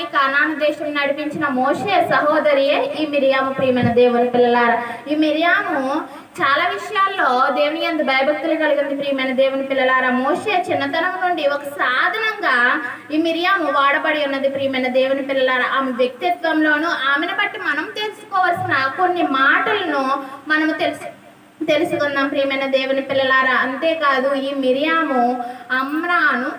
జనాంగాన్ని కనాను దేశం నడిపించిన మోషే సహోదరియే ఈ మిరియాము ప్రియమైన దేవుని పిల్లలారా. ఈ మిరియాము చాలా విషయాల్లో దేవుని అందు భయభక్తులు కలిగింది ప్రియమైన దేవుని పిల్లలారా. మోషే చిన్నతనం నుండి ఒక సాధనంగా ఈ మిరియాము వాడబడి ఉన్నది ప్రియమైన దేవుని పిల్లలారా. ఆమె వ్యక్తిత్వంలోను ఆమెను బట్టి మనం తెలుసుకోవాల్సిన కొన్ని మాటలను మనము తెలుసు తెలుసుకుందాం ప్రియమైన దేవుని పిల్లలారా. అంతేకాదు ఈ మిరియాము అమ్రాను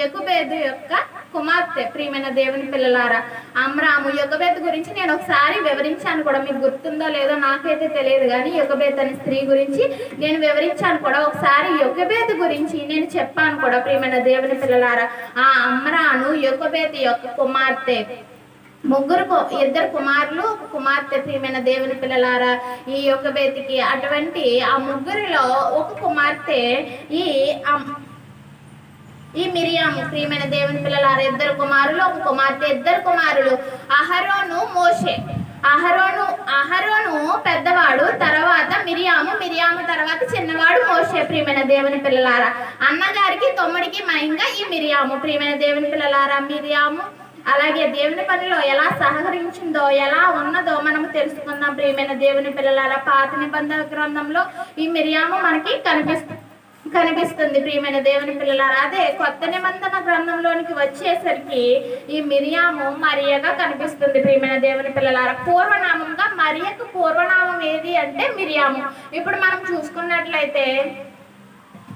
యకుబేదు యొక్క కుమార్తె ప్రియమైన దేవుని పిల్లలారా అమ్రాము యొగబేత్ గురించి నేను ఒకసారి వివరించాను కూడా. మీకు గుర్తుందో లేదో నాకైతే తెలియదు కానీ యొగబేత్ అనే స్త్రీ గురించి నేను వివరించాను కూడా. ఒకసారి యొగబేత్ గురించి నేను చెప్పాను కూడా ప్రియమైన దేవుని పిల్లలారా. ఆ అమ్రాను యొగబేత్ యొక్క కుమార్తె. ముగ్గురు ఇద్దరు కుమారులు కుమార్తె ప్రియమైన దేవుని పిల్లలారా. ఈ యొక్క బేతికి అటువంటి ఆ ముగ్గురిలో ఒక కుమార్తె ఈ ఈ మిరియాము ప్రియమైన దేవుని పిల్లలారా ఇద్దరు కుమారులు ఒక కుమార్తె ఇద్దరు కుమారులు. అహరోను మోషే. అహరోను అహరోను పెద్దవాడు తర్వాత మిరియాము మిరియాము తర్వాత చిన్నవాడు మోషే ప్రియమైన దేవుని పిల్లలారా. అన్నగారికి తమ్ముడికి మయంగా ఈ మిరియాము ప్రియమైన దేవుని పిల్లలారా మిరియాము. అలాగే దేవుని పనిలో ఎలా సహకరించిందో ఎలా ఉన్నదో మనము తెలుసుకుందాం ప్రియమైన దేవుని పిల్లలారా. పాత నిబంధన గ్రంథంలో ఈ మిరియాము మనకి కనిపిస్తుంది. కనిపిస్తుంది. ప్రియమైన దేవుని పిల్లలారా అదే కొత్త నిబంధన గ్రంథంలోనికి వచ్చేసరికి ఈ మిరియాము మరియగా కనిపిస్తుంది. ప్రియమైన దేవుని పిల్లలారా పూర్వనామంగా మరియకు పూర్వనామం ఏది అంటే మిరియాము. ఇప్పుడు మనం చూసుకున్నట్లయితే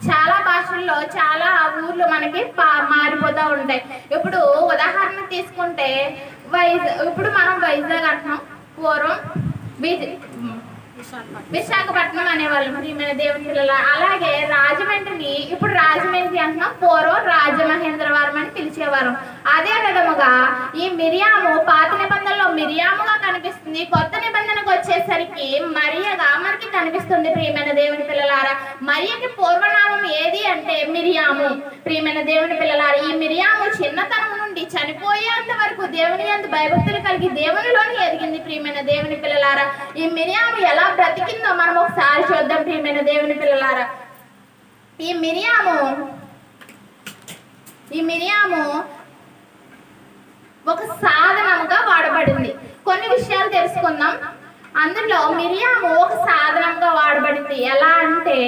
చాలా భాషల్లో చాలా ఊర్లు మనకి మారిపోతూ ఉంటాయి. ఇప్పుడు ఉదాహరణ తీసుకుంటే వైజాగ్ ఇప్పుడు మనం వైజాగ్ అంటున్నాం. పూర్వం బీజ్ విశాఖపట్నం అనేవాళ్ళు మరి మన దేవుని పిల్లల. అలాగే రాజమండ్రిని ఇప్పుడు రాజమండ్రి అంటున్నాం పూర్వం రాజమహేంద్రవరం అని పిలిచేవారు. అదే విధముగా ఈ మిరియాము పాత నిబంధనలో మిరియాముగా కనిపిస్తుంది. కొత్త నిబంధనకు వచ్చేసరికి మరియగా మనకి కనిపిస్తుంది ప్రియమైన దేవుని పిల్లలారా. మరియకి పూర్వనామం ఏది అంటే మిరియాము. ప్రియమైన దేవుని పిల్లలారా ఈ మిరియాము చిన్నతనం నుండి చనిపోయేంత వరకు దేవుని అంత భయభక్తులు కలిగి దేవునిలోని ఎదిగింది ప్రియమైన దేవుని పిల్లలారా. ఈ మిరియాము ఎలా బ్రతికిందో మనం ఒకసారి చూద్దాం ప్రియమైన దేవుని పిల్లలారా. ఈ మిరియాము ఈ మిరియాము ఒక సాధనంగా వాడబడింది. కొన్ని విషయాలు తెలుసుకుందాం. అందులో మిరియాము ఒక సాధనంగా వాడబడింది. ఎలా అంటే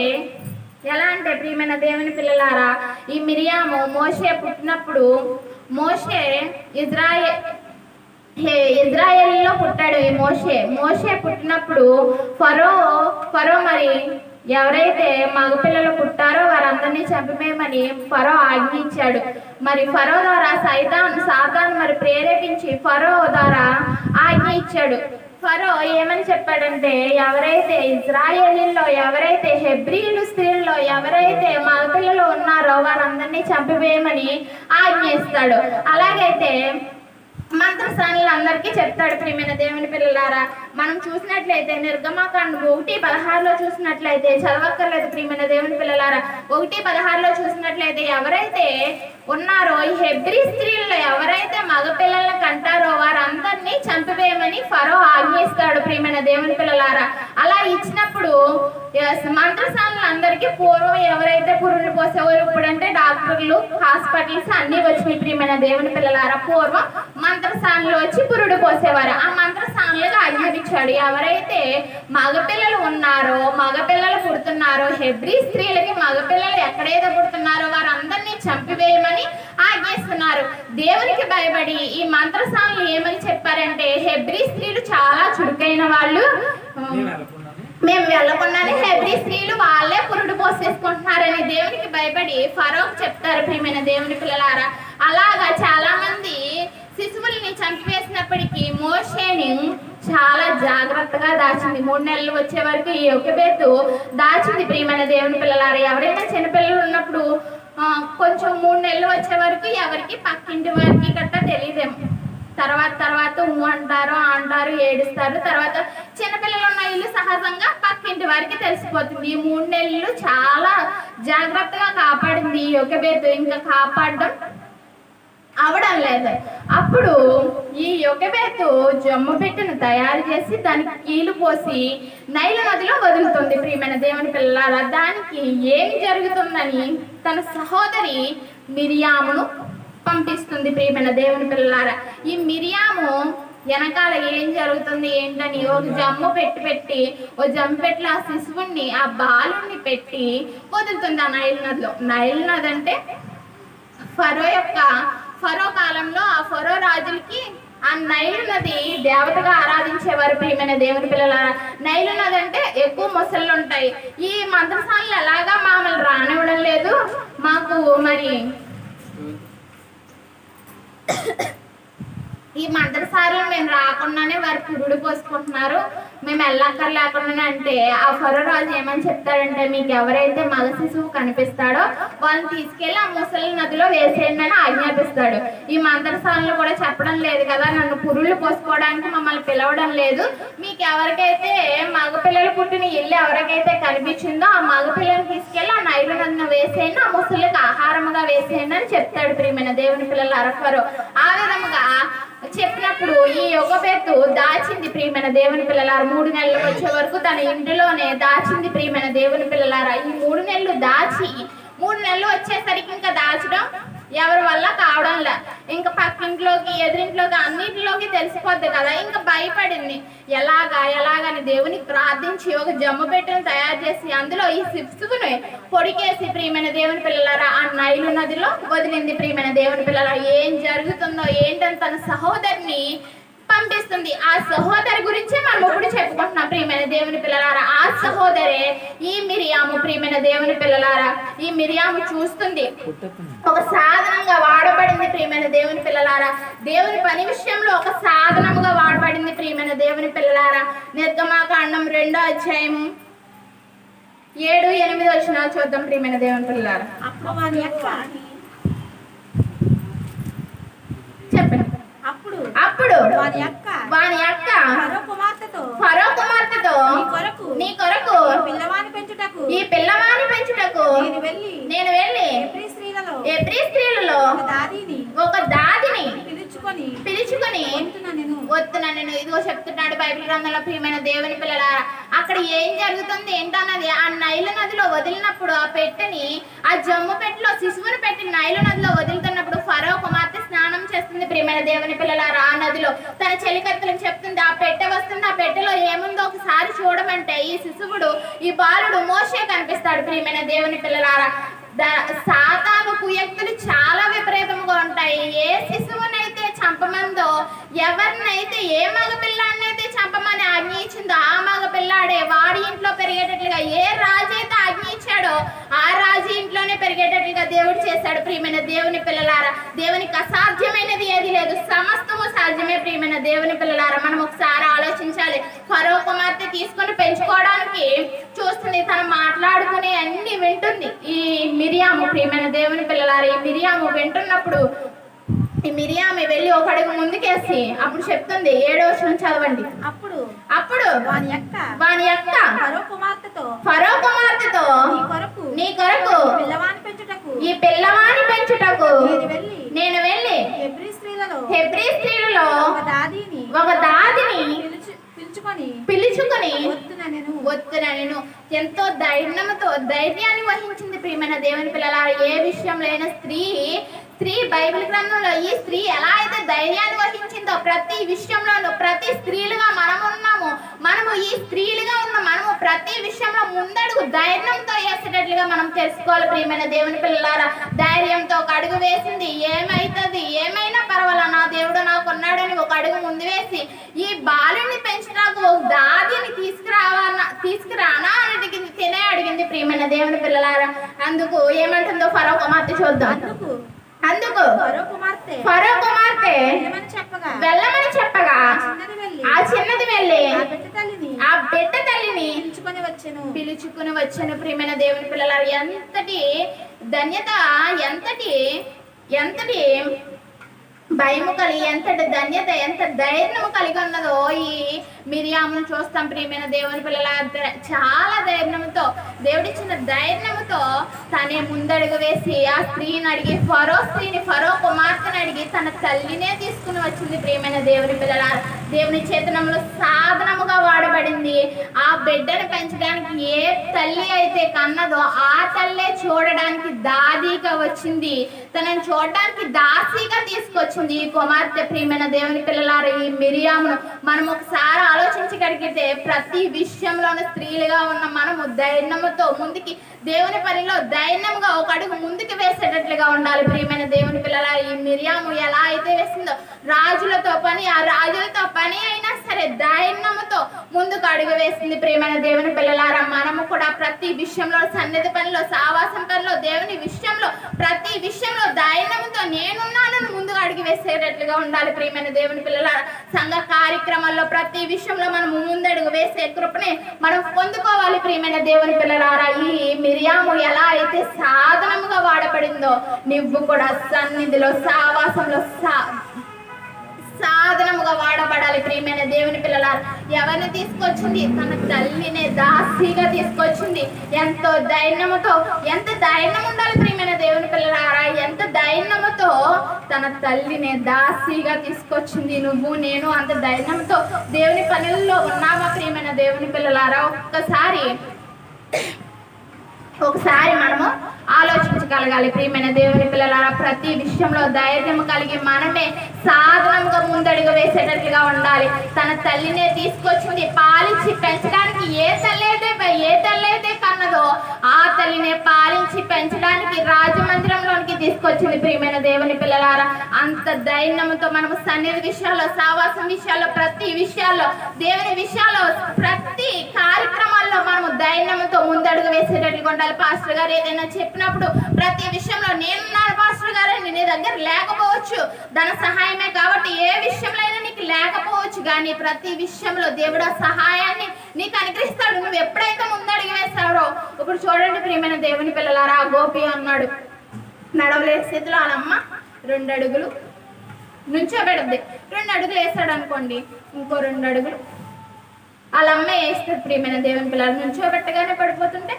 ఎలా అంటే ప్రియమైన దేవుని పిల్లలారా ఈ మిరియాము మోషే పుట్టినప్పుడు మోషే ఇజ్రాయే ఇజ్రాయెల్లో పుట్టాడు ఈ మోషే. మోషే పుట్టినప్పుడు ఫరో ఫరో మరి ఎవరైతే మగపిల్లలు పుట్టారో వారందరినీ చంపివేయమని ఫరో ఆజ్ఞ ఇచ్చాడు మరి ఫరో ద్వారా సైతాన్ సాతాన్ మరి ప్రేరేపించి ఫరో ద్వారా ఆజ్ఞ ఇచ్చాడు ఫరో ఏమని చెప్పాడంటే ఎవరైతే ఇజ్రాయేలీల్లో ఎవరైతే హెబ్రీలు స్త్రీల్లో ఎవరైతే మగపిల్లలు ఉన్నారో వారందరినీ చంపివేయమని ఆజ్ఞ ఇస్తాడు అలాగైతే మంత్రస్థానాలు అందరికీ చెప్తాడు ప్రియమైన దేవుని పిల్లలారా. మనం చూసినట్లయితే నిర్గమాకాండ ఒకటి పదహారులో చూసినట్లయితే చదవక్కర్లేదు ప్రియమైన దేవుని పిల్లలారా. ఒకటి పదహారులో చూసినట్లయితే ఎవరైతే ఉన్నారో ఈ హెబ్రి స్త్రీల్లో ఎవరైతే మగపిల్లలను కంటారో వారందరినీ చంపివేయమని ఫరో ఆజ్ఞిస్తాడు ప్రియమైన దేవుని పిల్లలారా. అలా ఇచ్చినప్పుడు ఎస్, అందరికీ పూర్వం ఎవరైతే పురుడు పోసేవారు ఇప్పుడంటే డాక్టర్లు హాస్పిటల్స్ అన్ని వచ్చినాయి ప్రియమైన దేవుని పిల్లలారా. పూర్వం మంత్రసానులు వచ్చి పురుడు పోసేవారు. ఆ మంత్రసానులుగా ఎవరైతే మగపిల్లలు ఉన్నారో మగపిల్లలు పుడుతున్నారో హెబ్రి స్త్రీలకి మగపిల్లలు ఎక్కడైతే పుడుతున్నారో వారందరినీ చంపివేయమని ఆజ్ఞిస్తున్నారు. దేవునికి భయపడి ఈ మంత్రసానులు ఏమని చెప్పారంటే హెబ్రి స్త్రీలు చాలా చురుకైన వాళ్ళు. మేము వెళ్ళకుండానే హెబ్రి స్త్రీలు వాళ్ళే పురుడు పోసేసుకుంటున్నారని దేవునికి భయపడి ఫరోక్ చెప్తారు ప్రియమైన దేవుని పిల్లలారా. అలాగా చాలా మంది శిశువుల్ని చంపివేసినప్పటికీ మోషేని చాలా జాగ్రత్తగా దాచింది. మూడు నెలలు వచ్చే వరకు ఈ ఒక్కబేతు దాచింది ప్రియమైన దేవుని పిల్లలారా. ఎవరైనా చిన్నపిల్లలు ఉన్నప్పుడు కొంచెం మూడు నెలలు వచ్చే వరకు ఎవరికి పక్కింటి వారికి గట్టా తెలియదేమో తర్వాత తర్వాత ఊ అంటారు అంటారు ఏడుస్తారు. తర్వాత చిన్నపిల్లలు ఉన్న ఇల్లు సహజంగా పక్కింటి వారికి తెలిసిపోతుంది. ఈ మూడు నెలలు చాలా జాగ్రత్తగా కాపాడింది ఈ యొక్కబేతు ఇంకా కాపాడడం అవడం లేదు. అప్పుడు ఈ యొక్కబేతు జమ్ము పెట్టెను తయారు చేసి దానికి కీలు పోసి నైల నదిలో వదులుతుంది. ప్రియమైన దేవుని పిల్లల దానికి ఏం జరుగుతుందని తన సహోదరి మిరియామును పంపిస్తుంది. ప్రియమైన దేవుని పిల్లలారా ఈ మిరియాము వెనకాల ఏం జరుగుతుంది ఏంటని ఒక జమ్ము పెట్టి పెట్టి ఓ జమ్ము పెట్టి ఆ శిశువుని ఆ బాలుని పెట్టి వదులుతుంది ఆ నైల్ నదిలో. నైల్ నది అంటే ఫరో యొక్క ఫరో కాలంలో ఆ ఫరో రాజులకి ఆ నైలు నది దేవతగా ఆరాధించేవారు ప్రియమైన దేవుని పిల్లల నైలు నది అంటే ఎక్కువ మొసళ్ళు ఉంటాయి. ఈ మంత్రశాలలు ఎలాగా మమ్మల్ని రానివ్వడం లేదు. మాకు మరి ఈ మంత్రసారులు మేము రాకుండానే వారు పురుడు పోసుకుంటున్నారు. మేము వెళ్ళక్కర్ లేకుండానే అంటే ఆ ఫరో రాజు ఏమని చెప్తాడంటే మీకు ఎవరైతే మగ శిశువు కనిపిస్తాడో వాళ్ళని తీసుకెళ్ళి ఆ ముసలి నదిలో వేసేయండి అని ఆజ్ఞాపిస్తాడు. ఈ మందరసాలను కూడా చెప్పడం లేదు కదా నన్ను పురుళ్ళు పోసుకోవడానికి మమ్మల్ని పిలవడం లేదు. మీకు ఎవరికైతే మగ పిల్లలు పుట్టిన ఇల్లు ఎవరికైతే కనిపించిందో ఆ మగపిల్లని తీసుకెళ్ళి ఆ నైలు నదిని వేసేయండి ఆ ముసలికి ఆహారముగా వేసేయండి అని చెప్తాడు ప్రియమైన దేవుని పిల్లలు అరఫరో ఆ విధముగా చెప్పినప్పుడు ఈ యొగబెత్తు దాచింది ప్రియమైన దేవుని పిల్లలారా. మూడు నెలలు వచ్చే వరకు తన ఇంటిలోనే దాచింది ప్రియమైన దేవుని పిల్లలారా. ఈ మూడు నెలలు దాచి మూడు నెలలు వచ్చేసరికి ఇంకా దాచడం ఎవరి వల్ల కావడంలా ఇంకా పక్కింట్లోకి ఎదురింట్లోకి అన్నింటిలోకి తెలిసిపోద్ది కదా. ఇంకా భయపడింది. ఎలాగా ఎలాగని దేవునికి ప్రార్థించి ఒక జమ్ము పెట్టెను తయారు చేసి అందులో ఈ శిశువుని పొడికేసి ప్రియమైన దేవుని పిల్లలారా ఆ నైలు నదిలో వదిలింది ప్రియమైన దేవుని పిల్లల ఏం జరుగుతుందో ఏంటని తన సహోదరిని పంపిస్తుంది. ఆ సహోదరి గురించే మనం ఇప్పుడు చెప్పుకుంటున్నాం. ప్రియమైన దేవుని పిల్లలారా ఆ సహోదరే ఈ మిరియాము ప్రియమైన దేవుని పిల్లలారా ఈ మిరియాము చూస్తుంది. ఒక సాధనంగా వాడబడింది ప్రియమైన దేవుని పిల్లలారా. దేవుని పని విషయంలో ఒక సాధనముగా వాడబడింది ప్రియమైన దేవుని పిల్లలారా. నిర్గమాకాండం రెండో అధ్యాయము ఏడు ఎనిమిది వచ్చిన చూద్దాం ప్రియమైన దేవుని పిల్లలారా. చెప్పండి. అప్పుడు వాని యొక్క వాని కుమార్తెతో ఫరో కుమార్తెతో నీ కొరకు నీ కొరకు ఈ పిల్లవాని పెంచుటకు ఈ పిల్లవాని పెంచుటకు నేను వెళ్ళి నేను వెళ్ళి ఎబ్రీ స్త్రీలలో ఒక దాదిని పిలుచుకొని పిలుచుకొని వస్తున్నా నేను ఇదిగో చెప్తున్నాడు బైబిల్ గ్రంథంలో ప్రియమైన దేవుని పిల్లల అక్కడ ఏం జరుగుతుంది ఏంటన్నది ఆ నైలు నదిలో వదిలినప్పుడు ఆ పెట్టెని ఆ జమ్ము పెట్టెలో శిశువుని పెట్టి నైలు నదిలో వదులుతున్నప్పుడు ఫరో కుమార్తె స్నానం చేస్తుంది ప్రియమైన దేవుని పిల్లలారా ఆ నదిలో తన చెలికత్తలకు చెప్తుంది ఆ పెట్టె వస్తుంది ఆ పెట్టెలో ఏముందో ఒకసారి చూడమంటే ఈ శిశువుడు ఈ బాలుడు మోసే కనిపిస్తాడు ప్రియమైన దేవుని పిల్లలారా. సాతాను కుయక్తులు చాలా విపరీతంగా ఉంటాయి. ఏ శిశువునైతే చంపమందో ఎవరినైతే ఏ మగపిల్లాన్ని పిల్లాడినైతే చంపమని ఆజ్ఞ ఇచ్చిందో ఆ మగ పిల్లాడే వాడి ఇంట్లో పెరిగేటట్లుగా ఏ రాజు అయితే ఆజ్ఞ ఇచ్చాడో ఆ రాజు ఇంట్లోనే పెరిగేటట్లుగా దేవుడు చేశాడు. ప్రియమైన దేవుని పిల్లలారా దేవునికి అసాధ్యమైనది ఏది లేదు. సమస్తము సాధ్యమే ప్రియమైన దేవుని పిల్లలారా. మనం ఒకసారి ఆలోచించాలి. ఫరో కుమార్తె తీసుకొని పెంచుకోవడానికి చూస్తుంది. తను మాట్లాడుకునే అన్ని వింటుంది. ఈ మిరియాము ప్రియమైన దేవుని పిల్లలారా ఈ మిరియాము వింటున్నప్పుడు ఈ మిరియామి వెళ్ళి ఒక అడుగు ముందుకేసి అప్పుడు చెప్తుంది ఏడో వచనం చదవండి. అప్పుడు? అప్పుడు? వాని యొక్క వాని యొక్క మరో కుమార్తెతో. ఫరో కుమార్తెతో. నీ కొరకు. నీ కొరకు. పిల్లవాని పెంచుటకు. ఈ పిల్లవాని పెంచుటకు. నేను వెళ్ళి. నేను వెళ్ళి. ఎబ్రీ స్త్రీలలో. హెబ్రీ స్త్రీలలో ఒక దాదిని. ఒక దాదిని పిలుచు పిలుచుకొని. పిలుచుకుని వద్దున నేను ఎంతో ధైర్యంతో ధైర్యాన్ని వహించింది ప్రియమైన దేవుని పిల్లల ఏ విషయంలో అయినా స్త్రీ స్త్రీ బైబిల్ గ్రంథంలో ఈ స్త్రీ ఎలా అయితే ధైర్యాన్ని వహించిందో ప్రతి విషయంలోనూ ప్రతి స్త్రీలుగా మనం ఉన్నాము మనము ఈ స్త్రీలుగా ఉన్న మనము ప్రతి విషయంలో ముందడుగు ధైర్యంతో వేసేటట్లుగా మనం తెలుసుకోవాలి ప్రియమైన దేవుని పిల్లలారా. ధైర్యంతో ఒక అడుగు వేసింది ఏమైతుంది? ఏమైనా పర్వాలా? నా దేవుడు నాకు ఉన్నాడని ఒక అడుగు ముందు వేసి ఈ బాలుని పెంచడానికి ఒక దాదిని తీసుకురావాలా? తీసుకురానా? అని అడిగింది తినే అడిగింది ప్రియమైన దేవుని పిల్లలారా. అందుకు ఏమంటుందో ఫరో కుమార్తె చూద్దాం. అందుకు ఫరో కుమార్తె. వెళ్ళమని చెప్పగా ఆ చిన్నది వెళ్ళి. ఆ బిడ్డ తల్లిని పిలుచుకొని వచ్చెను. పిలుచుకుని వచ్చిన. ప్రియమైన దేవుని పిల్లల ఎంతటి ధన్యత ఎంతటి ఎంతటి భయము కలిగి ఎంతటి ధన్యత ఎంత ధైర్యము కలిగి ఉన్నదో ఈ మిరియామును చూస్తాం ప్రియమైన దేవుని పిల్లల. చాలా ధైర్యంతో దేవుడిచ్చిన ధైర్యముతో తనే ముందడుగు వేసి ఆ స్త్రీని అడిగి ఫరో స్త్రీని ఫరో కుమార్తెని అడిగి తన తల్లినే తీసుకుని వచ్చింది ప్రియమైన దేవుని పిల్లల. దేవుని చేతనంలో సాధనముగా వాడబడింది. బిడ్డను పెంచడానికి ఏ తల్లి అయితే కన్నదో ఆ తల్లే చూడడానికి దాదిగా వచ్చింది. తనని చూడడానికి దాసిగా తీసుకొచ్చింది ఈ కుమార్తె ప్రియమైన దేవుని పిల్లలారు ఈ మిరియామును. మనం ఒకసారి ఆలోచించగలిగితే ప్రతి విషయంలోనూ స్త్రీలుగా ఉన్న మనము ధైర్యముతో ముందుకి దేవుని పనిలో ధైర్యంగా ఒక అడుగు ముందుకు వేసేటట్లుగా ఉండాలి. ప్రియమైన దేవుని పిల్లల ఈ మిరియాము ఎలా అయితే వేసిందో రాజులతో పని ఆ రాజులతో పని అయినా సరే ధైర్యముతో ముందుకు అడుగు వేసింది ప్రియమైన దేవుని పిల్లలారా మనము కూడా ప్రతి విషయంలో సన్నిధి పనిలో సావాసం పనిలో దేవుని విషయంలో ప్రతి విషయంలో దైన్యంతో నేనున్నానని ముందుగా అడిగి వేసేటట్లుగా ఉండాలి ప్రియమైన దేవుని పిల్లలారా. సంఘ కార్యక్రమాల్లో ప్రతి విషయంలో మనం ముందడుగు వేసే కృపని మనం పొందుకోవాలి ప్రియమైన దేవుని పిల్లలారా. ఈ మిరియాము ఎలా అయితే సాధనముగా వాడబడిందో నువ్వు కూడా సన్నిధిలో సావాసంలో సా సాధనముగా వాడబడాలి ప్రియమైన దేవుని పిల్లలారా. ఎవరిని తీసుకొచ్చింది? తన తల్లినే దాసిగా తీసుకొచ్చింది. ఎంతో దైన్యముతో ఎంత దైన్యం ఉండాలి ప్రియమైన దేవుని పిల్లలారా? ఎంత దైన్యముతో తన తల్లినే దాసిగా తీసుకొచ్చింది? నువ్వు నేను అంత దైన్యంతో దేవుని పనుల్లో ఉన్నావా ప్రియమైన దేవుని పిల్లలారా? ఒక్కసారి ఒకసారి మనము ఆలోచించగలగాలి. ప్రియమైన దేవుని పిల్లలారా ప్రతి విషయంలో ధైర్యం కలిగి మనమే సాధనంగా ముందడుగు వేసేటట్లుగా ఉండాలి. తన తల్లినే తీసుకొచ్చింది పాలించి పెంచడానికి ఏ తల్లి అయితే ఏ తల్లి అయితే కన్నదో ఆ తల్లినే పాలించి పెంచడానికి రాజమందిరంలోనికి తీసుకొచ్చింది ప్రియమైన దేవుని పిల్లలారా. అంత ధైర్యంతో మనము సన్నిధి విషయాల్లో సావాసం విషయాల్లో ప్రతి విషయాల్లో దేవుని విషయాల్లో ప్రతి కార్యక్రమాల్లో మనము ధైర్యంతో ముందడుగు వేసేటట్లుగా ఉండాలి. పాస్టర్ గారు ఏదైనా చెప్పినప్పుడు ప్రతి విషయంలో నేనున్నాను పాస్టర్ గారు నీ దగ్గర లేకపోవచ్చు. ధన సహాయమే కాబట్టి ఏ విషయంలో అయినా నీకు లేకపోవచ్చు. కానీ ప్రతి విషయంలో దేవుడు సహాయాన్ని నీకు అనుగ్రహిస్తాడు. నువ్వు ఎప్పుడైతే ముందడుగు వేస్తాడో ఇప్పుడు చూడండి ప్రియమైన దేవుని పిల్లలారా గోపి అన్నాడు. నడవలేని స్థితిలో వాళ్ళమ్మ రెండు అడుగులు నుంచోబెడద్ది. రెండు అడుగులు వేస్తాడు అనుకోండి ఇంకో రెండు అడుగులు వాళ్ళ అమ్మ వేస్తుంది ప్రియమైన దేవుని పిల్లలు నుంచోబెట్టగానే పడిపోతుంటే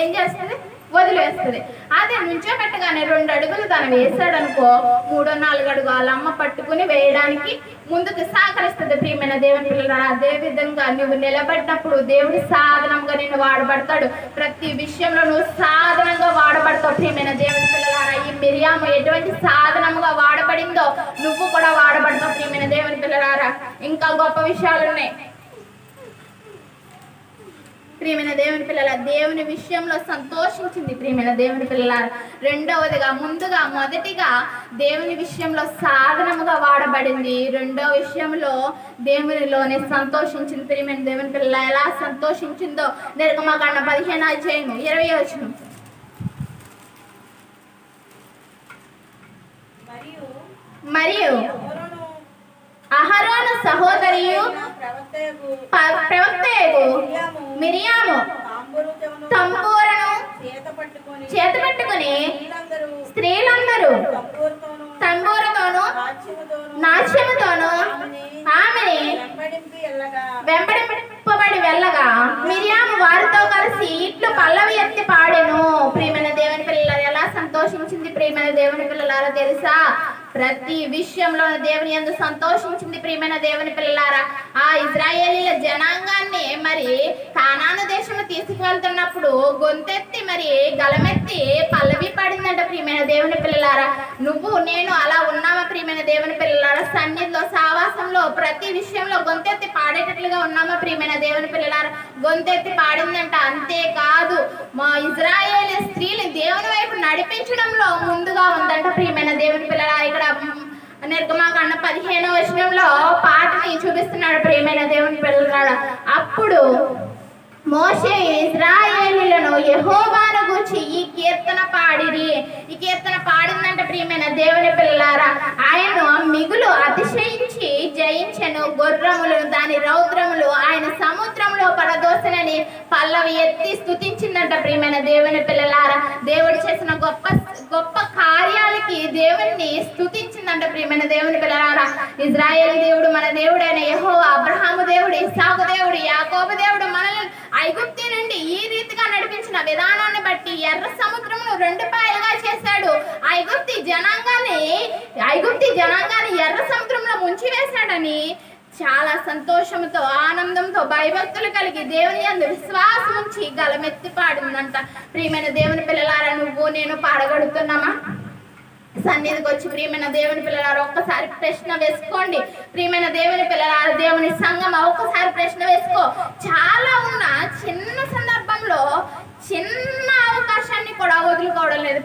ఏం చేస్తుంది? వదిలేస్తుంది. అదే నుంచోబెట్టగానే రెండు అడుగులు తను వేసాడనుకో మూడో నాలుగు అడుగు వాళ్ళమ్మ పట్టుకుని వేయడానికి ముందుకు సహకరిస్తుంది ప్రియమైన దేవుని పిల్లలు అదే విధంగా నువ్వు నిలబడినప్పుడు దేవుడి సాధనంగా నిన్ను వాడబడతాడు. ప్రతి విషయంలో నువ్వు సాధనంగా వాడబడతావు ప్రియమైన దేవుని పిల్లలారా. ఈ మిరియాము ఎటువంటి సాధనముగా వాడబడిందో నువ్వు కూడా వాడబడతావు ప్రియమైన దేవుని పిల్లలారా. ఇంకా గొప్ప విషయాలు ఉన్నాయి ప్రియమైన దేవుని పిల్లల దేవుని విషయంలో సంతోషించింది ప్రియమైన దేవుని పిల్లల. రెండవదిగా ముందుగా మొదటిగా దేవుని విషయంలో సాధనముగా వాడబడింది. రెండో విషయంలో దేవునిలోనే సంతోషించింది ప్రియమైన దేవుని పిల్లల. ఎలా సంతోషించిందో నిర్గమకాండ పదిహేను అధ్యాయము ఇరవై వచ్చిన మరియు అహరోన సహోదరియు ప్రవక్తయగు మిరియాము. తంబూరను చేత పట్టుకుని స్త్రీలందరూ స్త్రీలందరూ తంబూరుతోను నాట్యముతోను ఆమెని వెంబడింపబడి వెళ్ళగా మిరియాము వారితో కలిసి ఇట్లు పల్లవి ఎత్తి పాడెను. ప్రియమైన దేవుని పిల్లలు ఎలా సంతోషించింది ప్రియమైన దేవుని పిల్లలారా తెలుసా? ప్రతి విషయంలో దేవుని ఎందు సంతోషించింది ప్రియమైన దేవుని పిల్లలారా. ఆ ఇజ్రాయేలీల జనాంగాన్ని మరి కానాను దేశంలో తీసుకువెళ్తున్నప్పుడు గొంతెత్తి మరి గలమెత్తి పల్లవి పడిందంట ప్రియమైన దేవుని పిల్లలారా. నువ్వు నేను అలా ఉన్నామా ప్రియమైన దేవుని పిల్లలారా? సన్నిధిలో సావాసంలో ప్రతి విషయంలో గొంతెత్తి పాడేటట్లుగా ఉన్నామా ప్రియమైన దేవుని పిల్లలారా? గొంతెత్తి పాడిందంట. అంతేకాదు మా ఇజ్రాయేలీ స్త్రీలు దేవుని వైపు నడిపించడంలో ముందుగా ఉందంట ప్రియమైన దేవుని పిల్లల ఇక్కడ నిర్గమాకాండ పదిహేనో విషయంలో పాటని చూపిస్తున్నాడు ప్రేమైన దేవుని పిల్లగాడు అప్పుడు మోషే ఇజ్రాయేలీలను యెహోవాను గూర్చి ఈ కీర్తన పాడిరి. ఈ కీర్తన పాడిందంటే ప్రియమైన దేవుని పిల్లారా ఆయన మిగులు అతిశయించి జయించను. గుర్రములను దాని రౌద్రములు ఆయన సముద్రంలో పడదోసనని పల్లవి ఎత్తి స్తుతించిందంట ప్రియమైన దేవుని పిల్లలారా. దేవుడు చేసిన గొప్ప గొప్ప కార్యాలకి దేవుణ్ణి స్తుతించిందంట ప్రియమైన దేవుని పిల్లలారా. ఇజ్రాయేల్ దేవుడు మన దేవుడైన యహో అబ్రహాము దేవుడు ఇస్సాకు దేవుడు యాకోబు దేవుడు మనల్ని ఐగుప్తి నుండి ఈ రీతిగా నడిపించిన విధానాన్ని బట్టి ఎర్ర సముద్రమును రెండు పాయలుగా చేశాడు. ఐగుప్తి జనాంగాన్ని ఐగుప్తి జనాంగాన్ని ఎర్ర సముద్రంలో ముంచి వేశాడని చాలా సంతోషంతో ఆనందంతో భయభక్తులు కలిగి దేవుని అందు విశ్వాసం ఉంచి గలమెత్తి పాడిందంట. ప్రియమైన దేవుని పిల్లలారా నువ్వు నేను పాడగడుగుతున్నామా సన్నిధికి వచ్చి ప్రియమైన దేవుని పిల్లలారా ఒక్కసారి ప్రశ్న వేసుకోండి. ప్రియమైన దేవుని పిల్లలారా దేవుని సంగమ ఒక్కసారి ప్రశ్న వేసుకో. చాలా ఉన్న చిన్న సందర్భంలో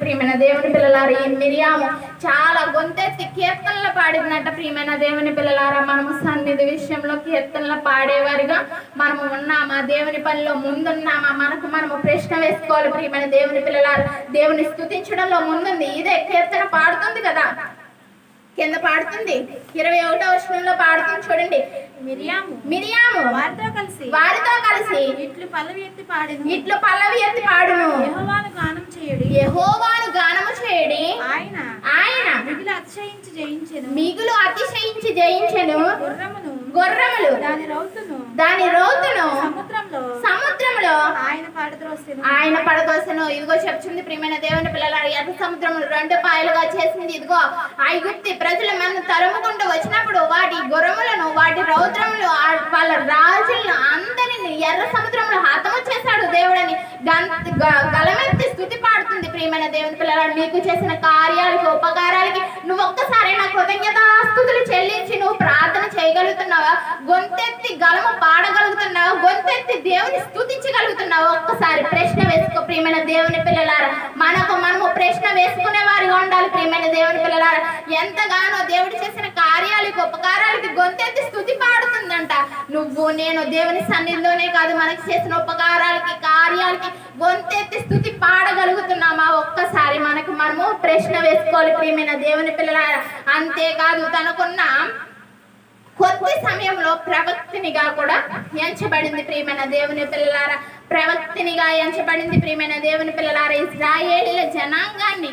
ప్రియమైన దేవుని పిల్లలారా ఈ మిరియాము చాలా గొంతెత్తి కీర్తనలు పాడిందంట ప్రియమైన దేవుని పిల్లలారా. మనము సన్నిధి విషయంలో కీర్తనలు పాడేవారిగా మనము ఉన్నామా? దేవుని పనిలో ముందున్నామా? మనకు మనము ప్రశ్న వేసుకోవాలి ప్రియమైన దేవుని పిల్లలారా. దేవుని స్థుతించడంలో ముందుంది. ఇదే కీర్తన పాడుతుంది కదా. కింద పాడుతుంది. ఇరవై ఒకటో వర్షంలో పాడుతుంది చూడండి. మిరియాము. మిరియాము. వారితో కలిసి. వారితో కలిసి. ఇట్లు పల్లవి ఎత్తి పాడెను. ఇట్లు పల్లవి ఎత్తి పాడును. యెహోవాను గానం చేయుడి. యెహోవాను గానము చేయడి. ఆయన. ఆయన. మిగిలి అతిశయించి జయించెను. మిగులు అతిశయించి జయించెను. గుర్రమును. గొర్రెములు. దాని రౌతును. దాని రోతును సముద్రంలో ఆయన పాడద్రోసెను ఆయన పడదోసను ఇదిగో చెప్తుంది ప్రియమైన దేవుని పిల్లల ఎర్ర సముద్రం రెండు పాయలుగా చేసింది. ఇదిగో ఐగుప్తి ప్రజలు మన తరుముకుంటూ వచ్చినప్పుడు వాటి గుర్రములను వాటి రౌద్రములు వాళ్ళ రాజులను అందరిని ఎర్ర సముద్రంలో హతము చేశాడు దేవుడని గలమెత్తి స్థుతి పాడుతుంది ప్రియమైన దేవుని పిల్లలు నీకు చేసిన కార్యాలకి ఉపకారాలకి నువ్వు ఒక్కసారి నా కృతజ్ఞతాస్తుతులు చెల్లించి నువ్వు ప్రార్థన చేయగలుగుతున్నావా? గొంతెత్తి గలము పాడగలుగుతున్నావా? గొంతెత్తి దేవుని స్థుతించగలుగుతున్నావు? ఒక్కసారి ప్రశ్న వేసుకో ప్రియమైన దేవుని పిల్లలారా. మనకు మనము ప్రశ్న వేసుకునే వారిగా ఉండాలి ప్రియమైన దేవుని పిల్లలారా. ఎంతగానో దేవుడు చేసిన కార్యాలకి ఉపకారాలకి గొంతెత్తి స్థుతి పాడుతుందంట. నువ్వు నేను దేవుని సన్నిధిలోనే కాదు. మనకి చేసిన ఉపకారాలకి కార్యాలకి గొంతెత్తి స్థుతి పాడగలుగుతున్నామా? ఒక్కసారి మనకు మనము ప్రశ్న వేసుకోవాలి ప్రియమైన దేవుని పిల్లలారా. అంతేకాదు తనకున్న కొద్ది సమయంలో ప్రవక్తినిగా కూడా ఎంచబడింది ప్రియమైన దేవుని పిల్లలారా. ప్రవక్తినిగా ఎంచబడింది ప్రియమైన దేవుని పిల్లలారా. ఇజ్రాయేళ్ళ జనాంగాన్ని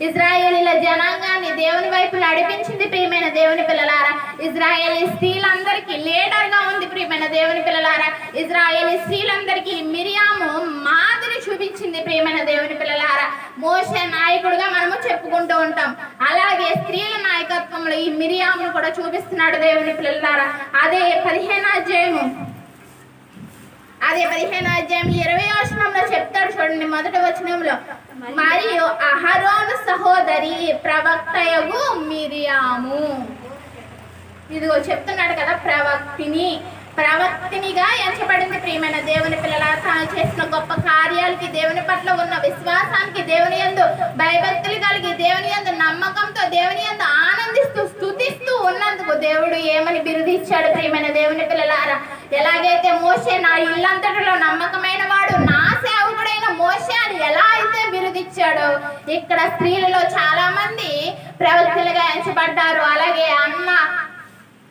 ఇజ్రాయేలీల జనాంగాన్ని దేవుని వైపు నడిపించింది ప్రియమైన దేవుని పిల్లలారా. ఇజ్రాయేలీ స్త్రీలందరికీ లీడర్గా ఉంది ప్రియమైన దేవుని పిల్లలారా. ఇజ్రాయేలీ స్త్రీలందరికీ మిరియాము మాదిరి చూపించింది ప్రియమైన దేవుని పిల్లలారా. మోసే నాయకుడుగా మనము చెప్పుకుంటూ ఉంటాం. అలాగే స్త్రీల నాయకత్వంలో ఈ మిరియామును కూడా చూపిస్తున్నాడు దేవుని పిల్లలారా. అదే పదిహేను అధ్యాయము. అదే పదిహేను అధ్యాయం చెప్తాడు చూడండి మొదటి వచనంలో మరియు అహరోను సహోదరి ప్రవక్తయగు మిరియాము. ఇదిగో చెప్తున్నాడు కదా ప్రవక్తిని. ప్రవక్తినిగా ఎంచబడింది ప్రియమైన దేవుని పిల్లల తాను చేసిన గొప్ప కార్యాలకి దేవుని పట్ల ఉన్న విశ్వాసానికి దేవుని ఎందు భయభక్తులు కలిగి దేవుని ఎందు నమ్మకంతో దేవుని ఎందు ఆనందిస్తూ స్థుతిస్తూ ఉన్నందుకు దేవుడు ఏమని బిరుదిచ్చాడు ప్రియమైన దేవుని పిల్లలారా? ఎలాగైతే మోసే నా ఇల్లంతటిలో నమ్మకమైన వాడు నా సేవకుడైన మోసే అని ఎలా అయితే బిరుదిచ్చాడో ఇక్కడ స్త్రీలలో చాలా మంది ప్రవక్తలుగా ఎంచబడ్డారు. అలాగే అన్న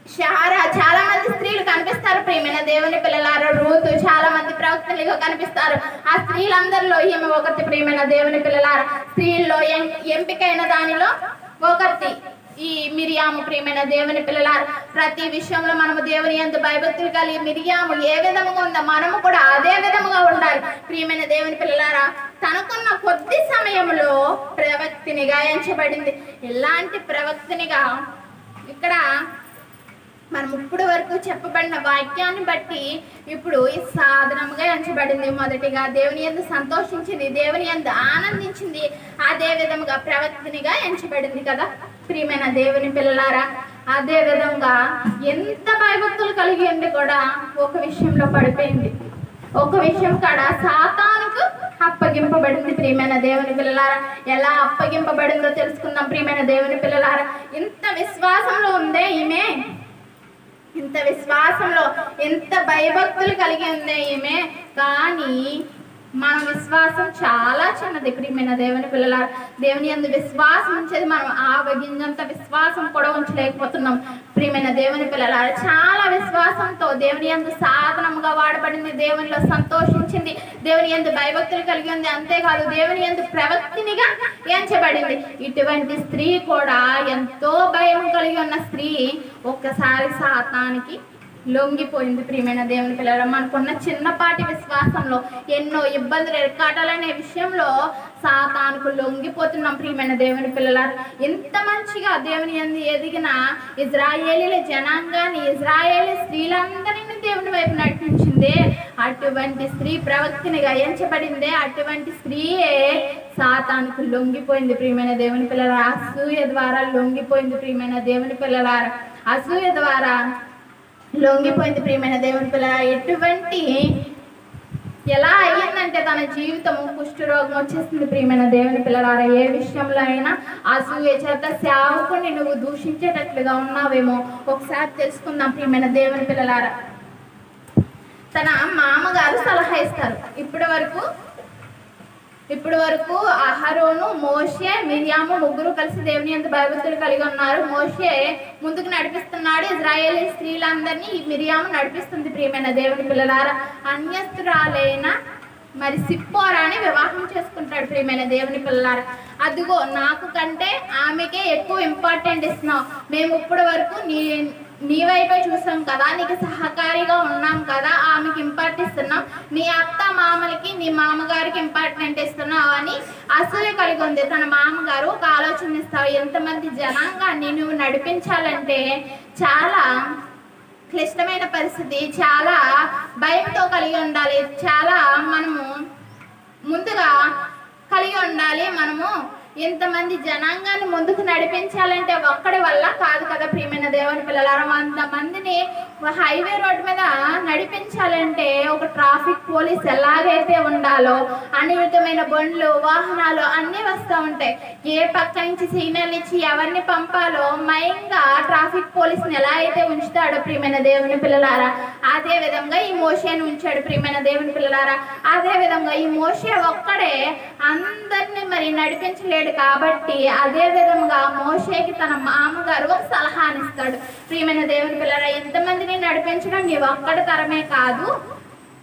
షహారా చాలా మంది స్త్రీలు కనిపిస్తారు. ప్రియమైన దేవుని పిల్లలారు రూతు చాలా మంది ప్రవక్తలుగా కనిపిస్తారు. ఆ స్త్రీలందరిలో ఈమె ఒకటి ప్రియమైన దేవుని పిల్లలారు. స్త్రీల్లో ఎం- ఎంపికైన దానిలో ఒకటి ఈ మిరియాము ప్రియమైన దేవుని పిల్లలారు. ప్రతి విషయంలో మనము దేవుని ఎంత భయభక్తులు కలిగి మిరియాము ఏ విధముగా ఉందో మనము కూడా అదే విధముగా ఉండాలి. ప్రియమైన దేవుని పిల్లలారా తనకున్న కొద్ది సమయంలో ప్రవక్తినిగా ఎంచబడింది. ఎలాంటి ప్రవక్తినిగా ఇక్కడ మనం ఇప్పుడు వరకు చెప్పబడిన వాక్యాన్ని బట్టి ఇప్పుడు ఈ సాధనముగా ఎంచబడింది మొదటిగా. దేవుని ఎందు సంతోషించింది దేవుని ఎందు ఆనందించింది అదే విధముగా ప్రవర్తనిగా ఎంచబడింది కదా. ప్రియమైన దేవుని పిల్లలారా అదే విధంగా ఎంత భయభక్తులు కలిగి ఉండి కూడా ఒక విషయంలో పడిపోయింది. ఒక విషయం కాడ సాతానుకు అప్పగింపబడింది ప్రియమైన దేవుని పిల్లలారా. ఎలా అప్పగింపబడిందో తెలుసుకుందాం ప్రియమైన దేవుని పిల్లలారా. ఇంత విశ్వాసంలో ఉందే ఈమె. ఇంత విశ్వాసంలో ఎంత భయభక్తులు కలిగి ఉంది ఈమె. కానీ మన విశ్వాసం చాలా చిన్నది. ప్రియమైన దేవుని పిల్లల దేవుని అందు విశ్వాసం ఉంచేది మనం ఆవగింజంత విశ్వాసం కూడా ఉంచలేకపోతున్నాం. ప్రియమైన దేవుని పిల్లల చాలా విశ్వాసంతో దేవుని అందు సాధనముగా వాడబడింది దేవునిలో సంతోషించింది దేవుని ఎందు భయభక్తులు కలిగి ఉంది. అంతేకాదు దేవుని ఎందు ప్రవక్తినిగా ఎంచబడింది. ఇటువంటి స్త్రీ కూడా ఎంతో భయం కలిగి ఉన్న స్త్రీ ఒక్కసారి సాతానికి లొంగిపోయింది ప్రియమైన దేవుని పిల్లలు మనకున్న చిన్నపాటి విశ్వాసంలో ఎన్నో ఇబ్బందులు ఎరకాటాలనే విషయంలో సాతానుకు లొంగిపోతున్నాం ప్రియమైన దేవుని పిల్లల ఎంత మంచిగా దేవుని ఎందు ఎదిగిన ఇజ్రాయేలీల జనాంగాన్ని ఇజ్రాయేలీ స్త్రీలందరినీ దేవుని వైపు నడిపించిందే. అటువంటి స్త్రీ ప్రవక్తిని గయించబడిందే అటువంటి స్త్రీయే సాతానుకు లొంగిపోయింది ప్రియమైన దేవుని పిల్లల అసూయ ద్వారా లొంగిపోయింది ప్రియమైన దేవుని పిల్లలారు. అసూయ ద్వారా లొంగిపోయింది ప్రియమైన దేవుని పిల్ల ఎటువంటి ఎలా అయ్యిందంటే తన జీవితము కుష్ఠరోగం వచ్చేసింది ప్రియమైన దేవుని పిల్లలారా. ఏ విషయంలో అయినా అసూయ చేత సేవకుని నువ్వు దూషించేటట్లుగా ఉన్నావేమో ఒకసారి తెలుసుకుందాం ప్రియమైన దేవుని పిల్లలారా. తన మామగారు సలహా ఇస్తారు. ఇప్పటి వరకు ఇప్పటి వరకు అహరోను మోషే మిరియాము ముగ్గురు కలిసి దేవుని ఎంత భయభక్తులు కలిగి ఉన్నారు. మోషే ముందుకు నడిపిస్తున్నాడు. ఇజ్రాయేలీ స్త్రీలందరినీ ఈ మిరియాము నడిపిస్తుంది ప్రియమైన దేవుని పిల్లలారా. అన్యస్త్రాలైన మరి సిప్పోరాని వివాహం చేసుకుంటాడు ప్రియమైన దేవుని పిల్లలారా. అదిగో నాకు కంటే ఆమెకే ఎక్కువ ఇంపార్టెంట్ ఇస్తున్నావు. మేము ఇప్పటి వరకు నీ నీ వైపే చూసాం కదా నీకు సహకారిగా ఉన్నాం కదా ఆమెకి ఇంపార్ట్ ఇస్తున్నాం. నీ అత్త మామలకి నీ మామగారికి ఇంపార్టెంట్ ఇస్తున్నావు అని అసూయ కలిగి ఉంది. తన మామగారు ఒక ఆలోచన ఇస్తావు. ఎంతమంది జనాంగాన్ని నువ్వు నడిపించాలంటే చాలా క్లిష్టమైన పరిస్థితి చాలా భయంతో కలిగి ఉండాలి. చాలా మనము ముందుగా కలిగి ఉండాలి. మనము ఇంతమంది జనాంగాన్ని ముందుకు నడిపించాలంటే ఒక్కడి వల్ల కాదు కదా ప్రియమైన దేవుని పిల్లలారా. అంతమందిని మందిని హైవే రోడ్ మీద నడిపించాలంటే ఒక ట్రాఫిక్ పోలీస్ ఎలాగైతే ఉండాలో అనిమితమైన బండ్లు వాహనాలు అన్నీ వస్తూ ఉంటాయి. ఏ పక్క నుంచి సిగ్నల్ ఇచ్చి ఎవరిని పంపాలో మయంగా ట్రాఫిక్ పోలీస్ని ఎలా అయితే ఉంచుతాడో ప్రియమైన దేవుని పిల్లలారా అదే విధంగా ఈ మోషేని ఉంచాడు ప్రియమైన దేవుని పిల్లలారా. అదే విధంగా ఈ మోషే ఒక్కడే అందరిని మరి నడిపించలేడు కాబట్టి అదే విధంగా మోషేకి తన మామగారు ఒక సలహానిస్తాడు. ప్రియమైన దేవుని పిల్లరా పరిస్థితిని నడిపించడం నీవు ఒక్కడి తరమే కాదు.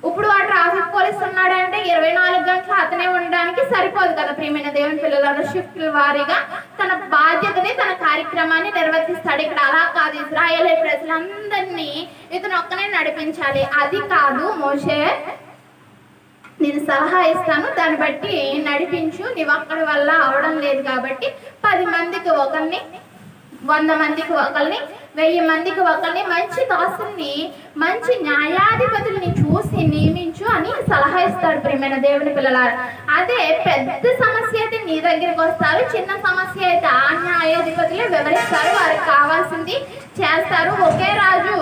ఇప్పుడు ఆ ట్రాఫిక్ పోలీస్ ఉన్నాడంటే ఇరవై నాలుగు గంటలు అతనే ఉండడానికి సరిపోదు కదా ప్రియమైన దేవుని పిల్లల షిఫ్ట్ వారీగా తన బాధ్యతని తన కార్యక్రమాన్ని నిర్వర్తిస్తాడు. ఇక్కడ అలా కాదు. ఇజ్రాయేల్ ప్రజలందరినీ ఇతను ఒక్కనే నడిపించాలి. అది కాదు మోషే నేను సలహా ఇస్తాను. దాన్ని బట్టి నడిపించు. నీవు అక్కడి వల్ల అవడం లేదు కాబట్టి పది మందికి ఒకరిని వంద మందికి ఒకరిని వెయ్యి మందికి ఒకరిని మంచి దాసుల్ని మంచి న్యాయాధిపతుల్ని చూసి నియమించు అని సలహా ఇస్తాడు ప్రియమైన దేవుని పిల్లలారా. అదే పెద్ద సమస్య అయితే నీ దగ్గరికి వస్తారు చిన్న సమస్య అయితే ఆ న్యాయాధిపతులే వివరిస్తారు వారికి కావాల్సింది చేస్తారు. ఒకే రాజు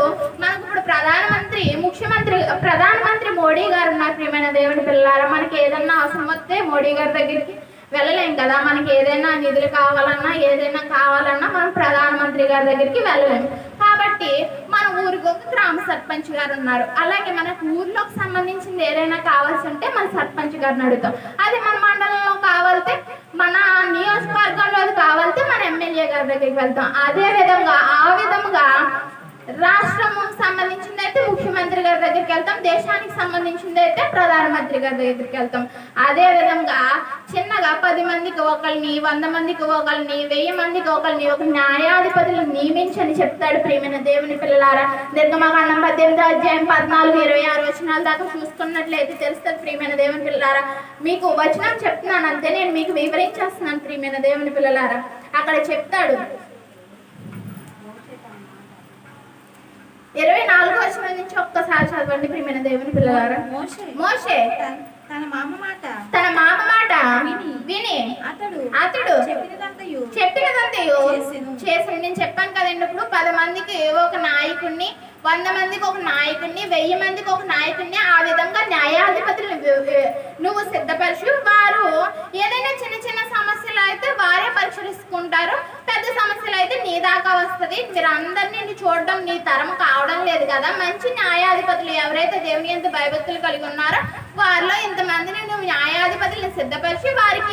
మనకు ఇప్పుడు ప్రధానమంత్రి ముఖ్యమంత్రి ప్రధానమంత్రి మోడీ గారు ఉన్నారు ప్రియమైన దేవుని పిల్లలారా. మనకి ఏదన్నా అవసరం వస్తే మోడీ గారి దగ్గరికి వెళ్ళలేం కదా. మనకి ఏదైనా నిధులు కావాలన్నా ఏదైనా కావాలన్నా మనం ప్రధానమంత్రి గారి దగ్గరికి వెళ్ళలేము కాబట్టి మన ఊరికి ఒక గ్రామ సర్పంచ్ గారు ఉన్నారు. అలాగే మనకు ఊర్లోకి సంబంధించింది ఏదైనా కావాల్సి ఉంటే మన సర్పంచ్ గారిని అడుగుతాం. అదే మన మండలంలో కావాలితే మన నియోజకవర్గంలో కావాలితే మన ఎమ్మెల్యే గారి దగ్గరికి వెళ్తాం. అదే విధంగా ఆ విధంగా రాష్ట్రం సంబంధించింది అయితే ముఖ్యమంత్రి గారి దగ్గరికి వెళ్తాం దేశానికి సంబంధించింది అయితే ప్రధానమంత్రి గారి దగ్గరికి వెళ్తాం. అదే విధంగా చిన్నగా పది మందికి ఒకరిని వంద మందికి ఒకరిని వెయ్యి మందికి ఒకరిని ఒక న్యాయాధిపతులు నియమించని చెప్తాడు ప్రియమైన దేవుని పిల్లలారా. నిర్గమకాండం పద్దెనిమిది అధ్యాయం పద్నాలుగు ఇరవై ఆరు వచనాల దాకా చూసుకున్నట్లయితే తెలుస్తుంది ప్రియమైన దేవుని పిల్లలారా. మీకు వచనం చెప్తున్నాను అంతే నేను మీకు వివరించేస్తున్నాను ప్రియమైన దేవుని పిల్లలారా. అక్కడ చెప్తాడు ఇరవై నాలుగు వచనం నుంచి ఒక్కసారి చదవండి ప్రియమైన దేవుని పిల్లలారా. మోషే. తన- మామ మాట. తన మామ మాట విని. అతడు అతడు చెప్పినదంతయు చెప్పినదంతయు చేసెను. చేసి నేను చెప్పాను కదండి ఇప్పుడు పది మందికి ఒక నాయకుడిని వంద మందికి ఒక నాయకుడిని వెయ్యి మందికి ఒక నాయకుడిని ఆ విధంగా న్యాయాధిపతులు నువ్వు సిద్ధపరచు వారు ఏదైనా చిన్న చిన్న సమస్యలు అయితే వారే పరిశీలిస్తుంటారు. పెద్ద సమస్యలు అయితే నీ దాకా వస్తుంది. మీరందరినీ చూడడం నీ తరం కావడం లేదు కదా. మంచి న్యాయాధిపతులు ఎవరైతే దేవుని ఎంత భయభక్తులు కలిగి ఉన్నారో వారిలో ఇంతమందిని నువ్వు న్యాయాధిపతులను సిద్ధపరిచి వారికి